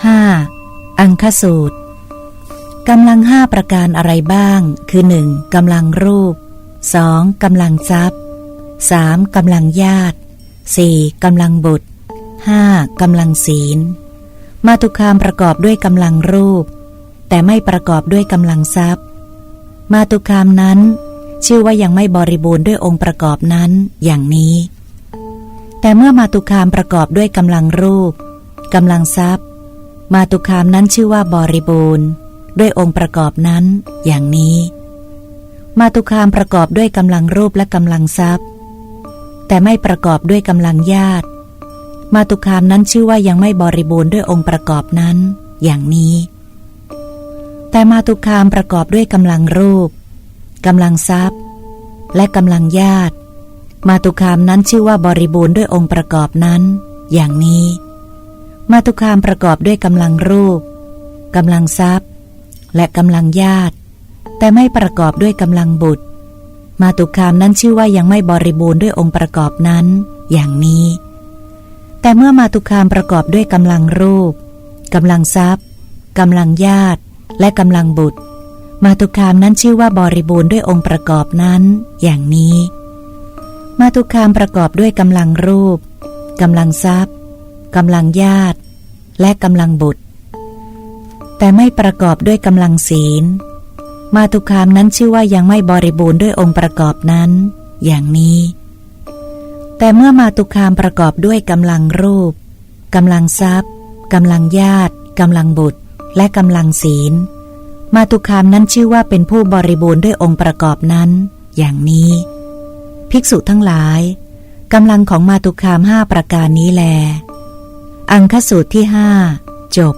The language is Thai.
5. อังคสูตรกำลังห้าประการอะไรบ้าง คือหนึ่งกำลังรูป 2. กำลังทรัพย์ 3. กำลังญาติ 4. กำลังบุตร 5. กำลังศีล มาตุคามประกอบด้วยกำลังรูป แต่ไม่ประกอบด้วยกำลังทรัพย์ มาตุคามนั้น ชื่อว่ายังไม่บริบูรณ์ด้วยองค์ประกอบนั้นอย่างนี้ แต่เมื่อมาตุคามประกอบด้วยกำลังรูปกำลังทรัพย์ มาตุคามนั้นชื่อว่าบริบูรณ์ ด้วยองค์ประกอบนั้น อย่างนี้ มาตุคามประกอบด้วยกำลังรูปและกำลังทรัพย์ แต่ไม่ประกอบด้วยกำลังญาติ มาตุคามนั้นชื่อว่ายังไม่บริบูรณ์ด้วยองค์ประกอบนั้น อย่างนี้ แต่มาตุคามประกอบด้วยกำลังรูปกำลังทรัพย์ และกำลังญาติ มาตุคามนั้นชื่อว่าบริบูรณ์ด้วยองค์ประกอบนั้น อย่างนี้ มาตุคามประกอบด้วยกำลังรูปกำลังทรัพย์ และกำลังญาติ แต่ไม่ประกอบด้วยกำลังบุตร มาตุคามนั้นชื่อว่ายังไม่บริบูรณ์ด้วยองค์ประกอบนั้น อย่างนี้ แต่เมื่อมาตุคามประกอบด้วยกำลังรูปกำลังทรัพย์กำลังญาติ และกำลังบุตร มาตุคามนั้นชื่อว่าบริบูรณ์ด้วยองค์ประกอบนั้น อย่างนี้ มาตุคามประกอบด้วยกำลังรูปกำลังทรัพย์ กำลังญาติ และกำลังบุตร แต่ไม่ประกอบด้วยกำลังศีล มาตุคามนั้นชื่อว่ายังไม่บริบูรณ์ด้วยองค์ประกอบนั้น อย่างนี้ แต่เมื่อมาตุคามประกอบด้วยกำลังรูปกำลังทรัพย์กำลังญาติกำลังบุตร และกำลังศีล มาตุคามนั้นชื่อว่าเป็นผู้บริบูรณ์ด้วยองค์ประกอบนั้น อย่างนี้ ภิกษุทั้งหลายกำลังของมาตุคามห้าประการนี้แล อังคสูตรที่ห้าจบ